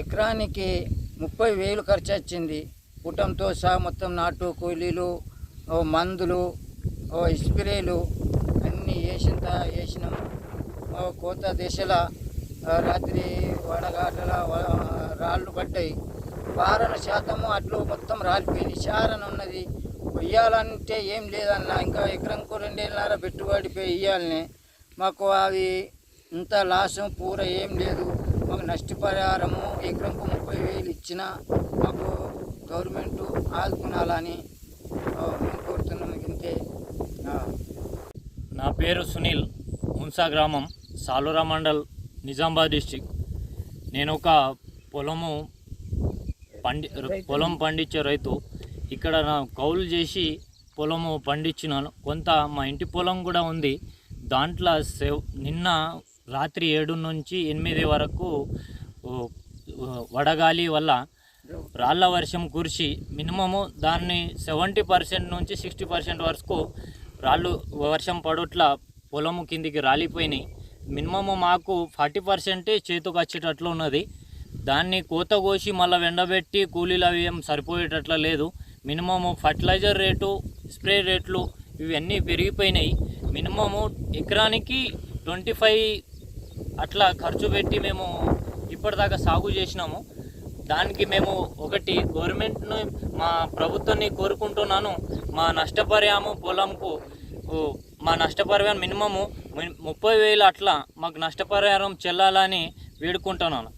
ఎకరానికి ముప్పై వేలు ఖర్చు వచ్చింది కుటుంబంతో సహా మొత్తం నాటు కూలీలు ఓ మందులు ఓ స్ప్రేలు అన్నీ వేసిన వేసినాము వేసినాం ఓ కోత దిశల రాత్రి వడగాటల రాళ్ళు పడ్డాయి. పారణ శాతము అట్లు మొత్తం రాలిపోయింది చారణ ఉన్నది ఇయ్యాలంటే ఏం లేదన్న ఇంకా ఎకరంకు రెండేళ్ళన్నర పెట్టుబడి ఇయ్యాలని మాకు అవి ఇంత లాసం పూర ఏం లేదు. మాకు నష్టపరిహారము ఎకరంకు ముప్పై వేలు ఇచ్చిన మాకు గవర్నమెంట్ ఆదుకునాలని మేము కోరుతున్నాము ఇంతే. నా పేరు సునీల్ మున్సా గ్రామం సాలూరా మండల్ నిజామాబాద్ డిస్టిక్ నేను ఒక పొలము పండి పొలం పండించే రైతు. ఇక్కడ నా కౌలు చేసి పొలము పండించినాను. కొంత మా ఇంటి పొలం కూడా ఉంది. దాంట్లో సెవ్ నిన్న రాత్రి ఏడు నుంచి ఎనిమిది వరకు వడగాలి వల్ల రాళ్ళ వర్షం కురిసి మినిమము దాన్ని సెవెంటీ పర్సెంట్ నుంచి సిక్స్టీ పర్సెంట్ వరకు రాళ్ళు వర్షం పడట్ల పొలము కిందికి రాలిపోయినాయి. మినిమము మాకు ఫార్టీ పర్సెంటే చేతికి వచ్చేటట్లు ఉన్నది. దాన్ని కోత కోసి మళ్ళీ ఎండబెట్టి కూలీలు అవి ఏం సరిపోయేటట్ల లేదు. మినిమము ఫర్టిలైజర్ రేటు స్ప్రే రేట్లు ఇవన్నీ పెరిగిపోయినాయి. మినిమము ఎకరానికి ట్వంటీ ఫైవ్ అట్లా ఖర్చు పెట్టి మేము ఇప్పటిదాకా సాగు చేసినాము. దానికి మేము ఒకటి గవర్నమెంట్ను మా ప్రభుత్వాన్ని కోరుకుంటున్నాను. మా నష్టపరిహారం పొలంకు మా నష్టపరిహారం మినిమము ముప్పై వేలు అట్లా మాకు నష్టపరిహారం చెల్లాలని వేడుకుంటున్నాను.